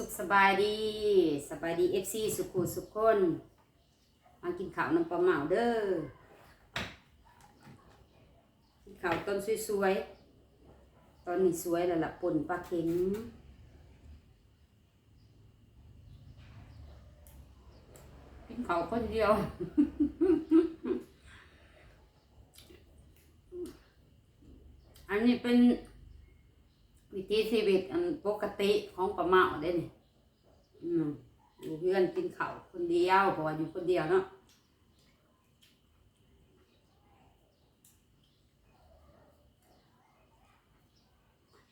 สุขสบายดีสบายดีเอฟซีสุขุสุขคนมากินข้าวน้ำปลาเหมาเด้อกินข้าวต้นสวยๆ ตอนนี้สวยแล้วล่ะป่นปลาเข็งกินข้าวคนเดียวอันนี้เป็น วิถีชีวิตอันปกติของปลาเมาเด้นี่อืมอยู่เพื่อนกินข้าวคนเดียวเพราะว่าอยู่คนเดียวเนาะ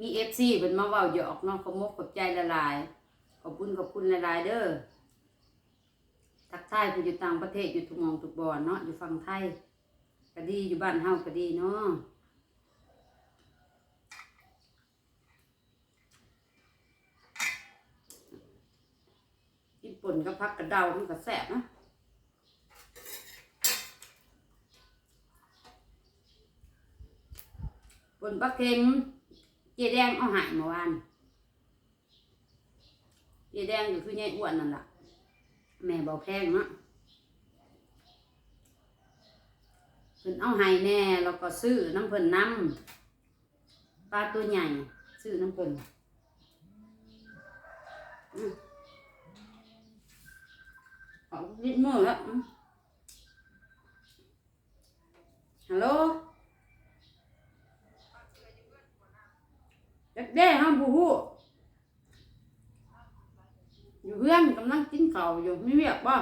มีเอฟซีเป็นมาเว้าหยอกเนาะขมกขบใจละลาย ขอบคุณขอบคุณละลายเด้อทักทายผู้อยู่ต่างประเทศอยู่ทุกมองทุกบอนเนาะอยู่ฝั่งไทยก็ดีอยู่บ้านเฮาก็ดีเนาะ ป่นกับพักกระเดามันก็แซ่บนะป่นปลาเค็มเจแดงเอาหายเมื่อวานเจแดงก็คือยายอ้วนนั่นแหละแม่บอกแพงเนาะเพิ่นเอาหายแน่แล้วก็ซื้อน้ำเพิ่นน้ำปลาตัวใหญ่ ซื้อน้ำเพิ่น อืมออกนิดมือแล้วฮัลโหลเด็กเด้ห้ามผู้ฮู้อยู่เพื่อนกำลังกินข้าวอยู่ไม่เวียกบ่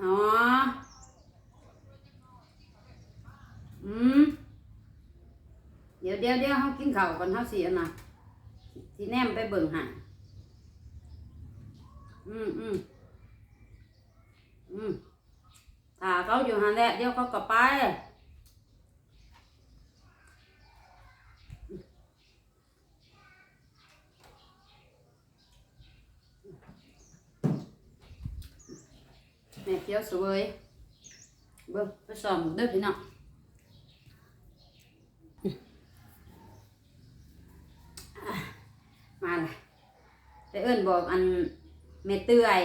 อ๋อม เดี๋ยวเดี๋ยวเขากินข้าวก่อนเขาเสียนะทีแนมไปเบิ่งหาอืมอืมอืมถ้าเขาอยู่หันแหละเดี๋ยวเขาก็ไปแม่เคี้ยวสวยเบิ่งไปสองเด้อพี่น้อง มาเลยแต่ เอิ้นบอกอันเมเตื่อย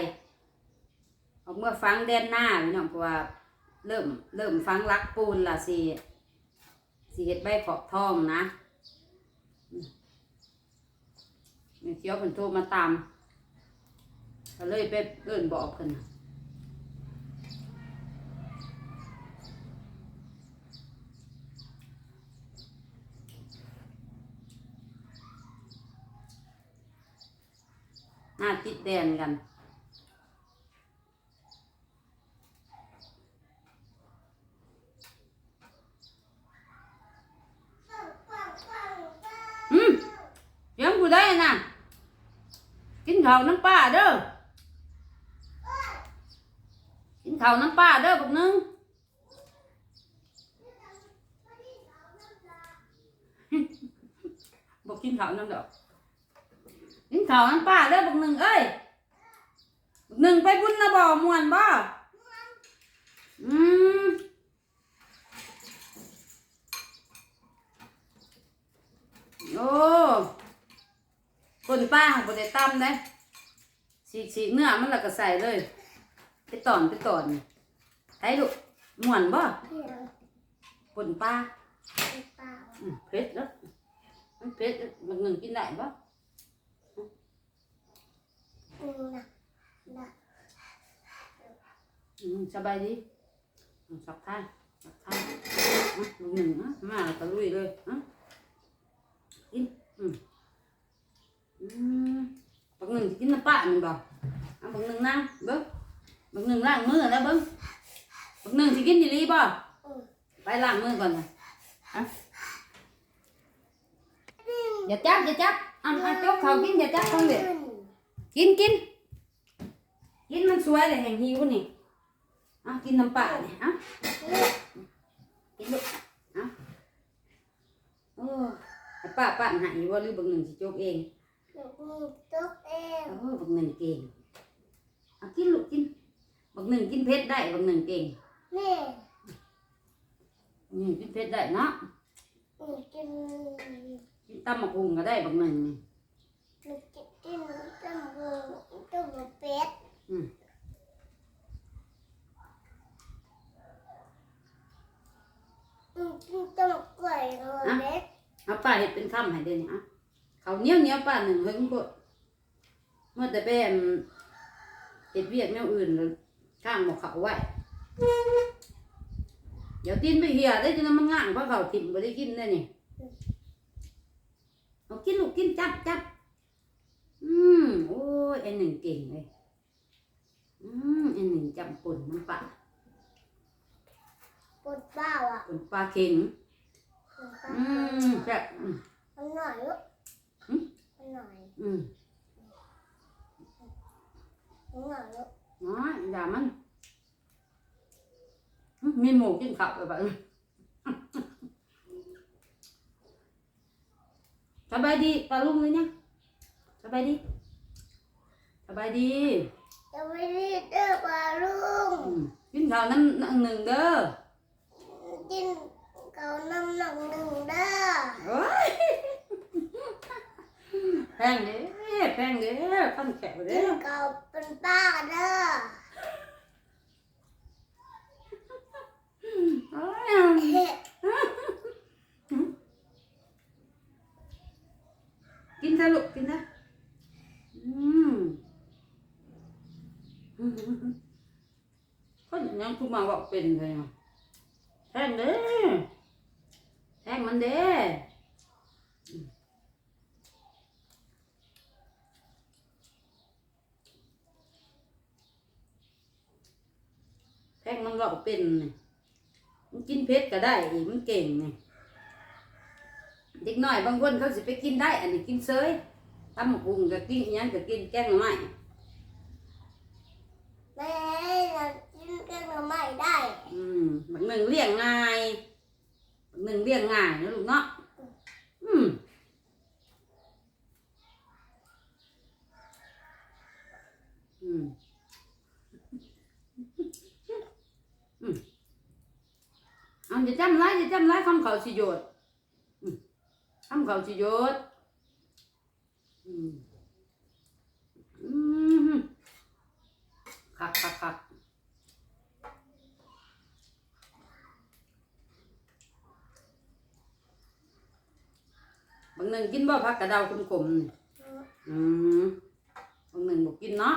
ออกเมื่อฟังแดนหน้าพี่น้องเพราะว่าเริ่มเริ่มฟังรักปูนละสิสิเห็ดใบขอบทองนะอืมแม่เขียวเป็นโทรมาตามก็เลยไปเอิ้นบอกกันนะ หน้าติดแดนกันอืมเสียังกูได้น่ะกินข้าวน้ำปลาเด้อกินข้าวน้ำปลาเด้อบักหนึงบอกกินข้าวน้ำดอก กินข้าวน้ำปลาเด้อบักหนึงเอ้ยบักหนึงไปบุญนะบ่ม่วนบ่อืมโอ้คนป้าของบได้ตั้มได้สีสีเนื้อมันและก็ใส่เลย ไปตอนไปตอนไอ้ลูกม่วนบ่คนป้าอืมเผ็ดแล้วมันเผ็ดมันหนึ่งกินได้บ่อืม สบายดีสักท่านสักท่านอะมันหนึ่งอะมาแล้วก็ลุยเลยอะกินอืมอืมบางหนึ่งกินน้ำปลามันบอกเอาบางหนึ่งนั่งเบิ้งบางหนึ่งล้างมือแล้วเบิ้งบางหนึ่งสิกินดีรีบ่ไปล้างมือก่อนนะอะอย่าจับอย่าจับอะอะจกเขากินอย่าจับเขาเลย กินกินกินมันสวยเลยแห่งหิวนี่เอะกินน้ำปลาเนี่ยอะกินลูกอะโอ้ให้ป้าปั้นให้ว่าหรือบางหนึ่งสิจกเองเออบักหนึ่งเก่งเอากินลูกกินบักหนึ่งกินเพชรได้บักหนึ่งเก่งนี่นี่กินเผ็ดได้เนาะนี่กินกินตำมะกุงก็ได้บางหนึ่งนี่นี่กิน กินต้มหูต้มหูเป็ดอืมอืมกินต้มกล้วยหูเป็ดเอาป้าเห็ดเป็นคำให้เดี๋ยวนี้อะเขาวเหนี้ยวเหนี้ยวป้าหนึ่งเฮิงบดเมื่อแต่แบมเห็ดเวียกแนวอื่นแล้วข้างหมกเขาไว้เดี๋ยวตีนไปเหี่ยได้จนมันง่างเพราะเขาถิ่มไปได้กินได้นี่เอากินลูกกินจับจับ อืมโอ้ยไอหนึ่งเก่งเลย อืมไอหนึ่งจำปุ่นน้ำปลาปวดเบ้าอะปุ่นปลาเข็งปวดเบ้าอืมแซ่บอืมมันหน่อยลูกหืมมันหน่อยอืมมันหน่อยลูกน้อยอย่ามันอืมมีหมูกินข้าวไปบ้างสบายดีปลาลุงเลยเนี่ย สบายดีสบายดีจะไม่รีบเด้อปลาลุงอืมกินข้าวน้ำน้ำหนึ่งเด้อกินเกาน้ำหนักหนึ่งเด้อโอ้ยแพงเด้แพงเด้ขั้นแขวกิเด้นเกาเป็นป้าเด้อโอ้ยเฮ้กินซะลูกกินซะ อืมคนยังคุมาบอกเป็นเลยแพงเด้แพงมันเด้แพงมันบอกเป็นนมันกินเผ็ดก็ได้อีกมันเก่งไงเด็กน้อยบางคนเขาสิไปกินได้ อันนี้กินเซย ตำบักหุ่งก็กินอิหยังก็กินแกงหน่อไม้แม่เรากินกันก็ไม่ได้อืมบางหนึ่งเลี้ยงง่ายบางหนึ่งเลี้ยงง่ายนะลูกเนาะอืมอืมอืมเอาจะจำไรจะจำไรคำเขาสิโยดอืมคำเขาสิโยดอืมอืม คักคักคักบางหนึ่งกินบ่พักกระเดาขมๆนี่อืมบางหนึ่งบอกกินเนาะ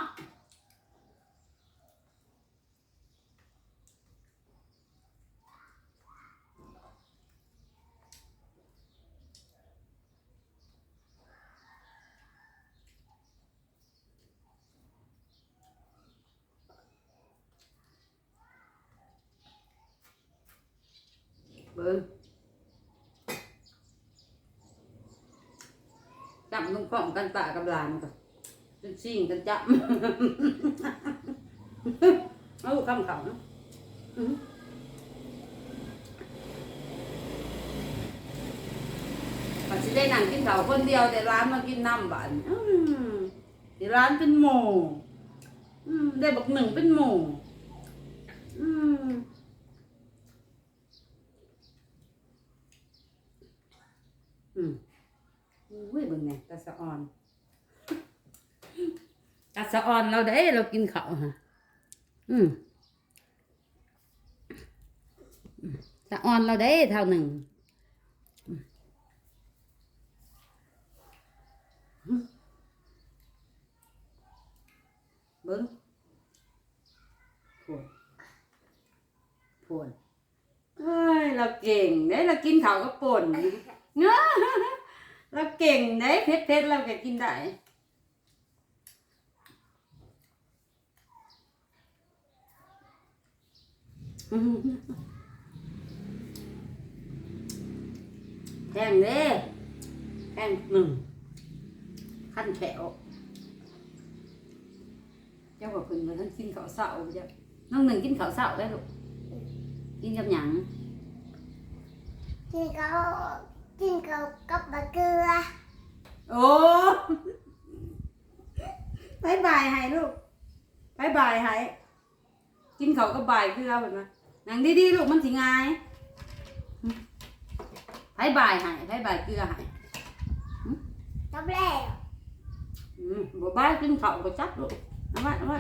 เบิ้งจับนุ่งพร้อมกันปะกับหลานก็จนซิ่งกันจับเอาคำเขาเนาะอื้อปัจจุบันนั่งกินข้าวคนเดียวแต่ร้านมากินน้ำบานที่ร้านเป็นหมูได้บักหนึ่งเป็นหมูอืมอืม อุ้ย เบิ่งแหน่ตาสะออนตาสะออนเราได้เรากินเขาฮะอืมอืมสะออนเราได้เท่าหนึ่งเบิ้งพวนพวนเอ้ยเราเก่งเด้เรากินเขาก็ป่นเนาะ เราเก่งได้เพชรเพชรเราก็กินได้แพงเด้แพงหนึ่งขั้นแขวเจ้าบอกคุณมาท่านกินข้าวเสาเจ้าน้องหนึ่งกินข้าวเสาได้ลูกกินกับหยังกินเกา กินเกากับมะเกลือโอ้บายบายให้ลูกบายบายให้กินเขาวก็บายคือเราเห็นไหมนั่งดีๆลูกมันสิง่ายไผ่บ่ายให้ไผ่บ่ายเกลือให้จับแล้วอืมบ่บ่ายกินข้าวก็จับลูกเอาไว้เอาไว้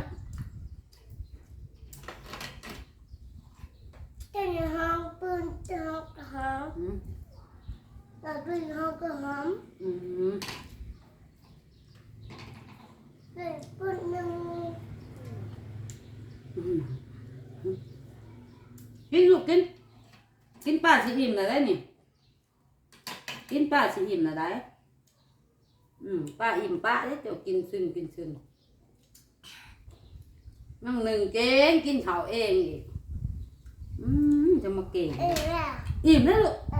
เต้นในห้องปืนในห้องกระหอม อืมเราปืนในห้องกระหอมอืมเล่นปืนหนึ่งอืมกินลูกกิน กินป้าสิอิ่มแล้วได้นี่ กินป้าสิอิ่มแล้วได้ อืมป้าอิ่มป้าเด้เจ้ากินซึนกินซึนนั่งหนึ่งเก่งกินข้าวเองอีก อืมจะมาเก่ง เอ้ยแล้วอิ่มแล้วลูกอื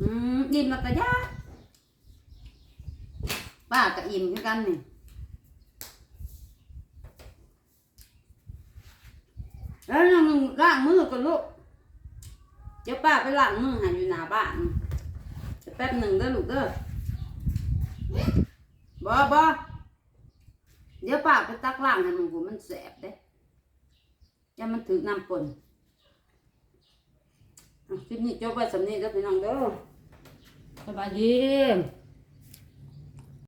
อืมอิ่มแล้วก็ยาป้าก็อิ่มเหมือนกันนี่แล้วยังล้างมือกันลูกเดี๋ยวป้าไปล้างมือใหาอยู่หน้าบ้านแป๊บหนึ่งเด้อลูกเด้อบ่บ่เดี๋ยวป้าไปตักล่างให้มันกูมันแสบเด้อย่ามันถือน้ำปนอะคลิปนี้จบไว้สำนี้เด้อพี่น้องเด้อ สบายดี